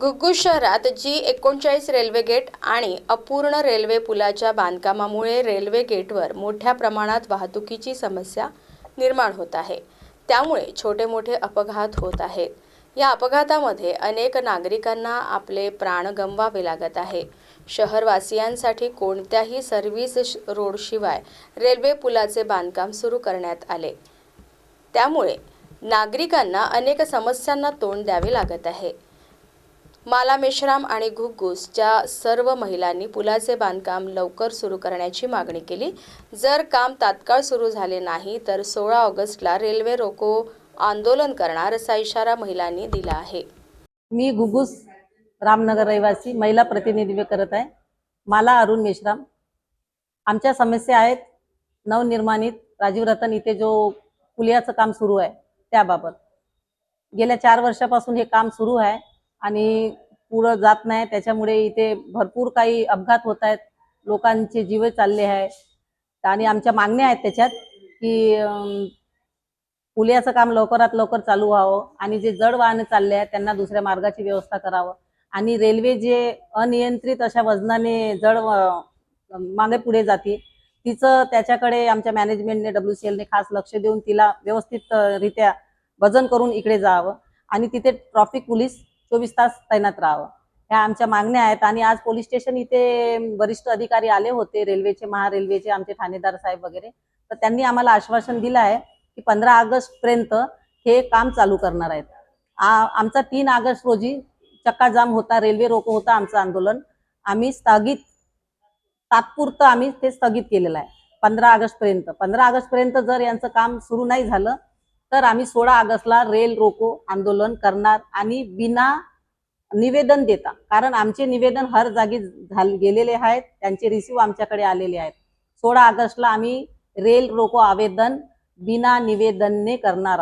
घुग्गुस शहरात जी एकोणचाळीस railway gate आणि अपूर्ण रेल्वे पुलाच्या बांधकामामुळे रेल्वे गेटवर मोठ्या प्रमाणात वाहतुकीची समस्या निर्माण होत आहे. त्यामुळे छोटे मोठे अपघात होत आहेत. या अपघातामध्ये अनेक नागरिकांना आपले प्राण गमवावे लागत आहे. शहरवासियांसाठी कोणत्याही सर्व्हिस श- रोडशिवाय रेल्वे पुलाचे बांधकाम सुरू करण्यात आले. त्यामुळे नागरिकांना अनेक समस्यांना तोंड द्यावे लागत आहे. माला मेश्राम आणि घुग्गुसच्या सर्व महिलांनी पुलाचे बांधकाम लवकर सुरू करण्याची मागणी केली. जर काम तात्काळ सुरू झाले नाही तर सोळा ऑगस्टला रेल्वे रोको आंदोलन करणार असा इशारा महिलांनी दिला आहे. मी घुगुस रामनगर रहिवासी महिला प्रतिनिधित्व करत आहे. मला अरुण मेश्राम. आमच्या समस्या आहेत नवनिर्माणित राजीव रतन इथे जो पुलियाचं काम सुरू आहे त्याबाबत. गेल्या चार वर्षापासून हे काम सुरू आहे. आणि पुढं जात नाही. त्याच्यामुळे इथे भरपूर काही अपघात होत आहेत. लोकांचे जीव चालले आहे. आणि आमच्या मागण्या आहेत त्याच्यात की पुल्याचं काम लवकरात लवकर चालू व्हावं आणि जे जड वाहनं चालले आहेत त्यांना दुसऱ्या मार्गाची व्यवस्था करावं. आणि रेल्वे जे अनियंत्रित अशा वजनाने जड मागे पुढे जाते तिचं त्याच्याकडे आमच्या मॅनेजमेंटने डब्ल्यू सी एलने खास लक्ष देऊन तिला व्यवस्थितरित्या वजन करून इकडे जावं. आणि तिथे ट्रॉफिक पोलीस चोवीस तास तैनात राहावं. ह्या आमच्या मागण्या आहेत. आणि आज पोलीस स्टेशन इथे वरिष्ठ अधिकारी आले होते रेल्वेचे महारेल्वेचे आमचे ठाणेदार साहेब वगैरे. तर त्यांनी आम्हाला आश्वासन दिलं आहे की पंधरा ऑगस्ट पर्यंत हे काम चालू करणार आहेत. आमचा तीन ऑगस्ट रोजी चक्का जाम होता रेल्वे रोको होता आमचं आंदोलन. आम्ही स्थगित तात्पुरतं आम्ही ते स्थगित केलेलं आहे. पंधरा ऑगस्ट पर्यंत. पंधरा ऑगस्ट पर्यंत जर यांचं काम सुरू नाही झालं तर आम्ही सोळा ऑगस्टला रेल रोको आंदोलन करणार आणि बिना निवेदन देता. कारण आमचे निवेदन हर जागी झाले गेलेले आहेत. त्यांचे रिसिव्ह आमच्याकडे आलेले आहेत. सोळा ऑगस्टला आम्ही रेल रोको आवेदन बिना निवेदनने करणार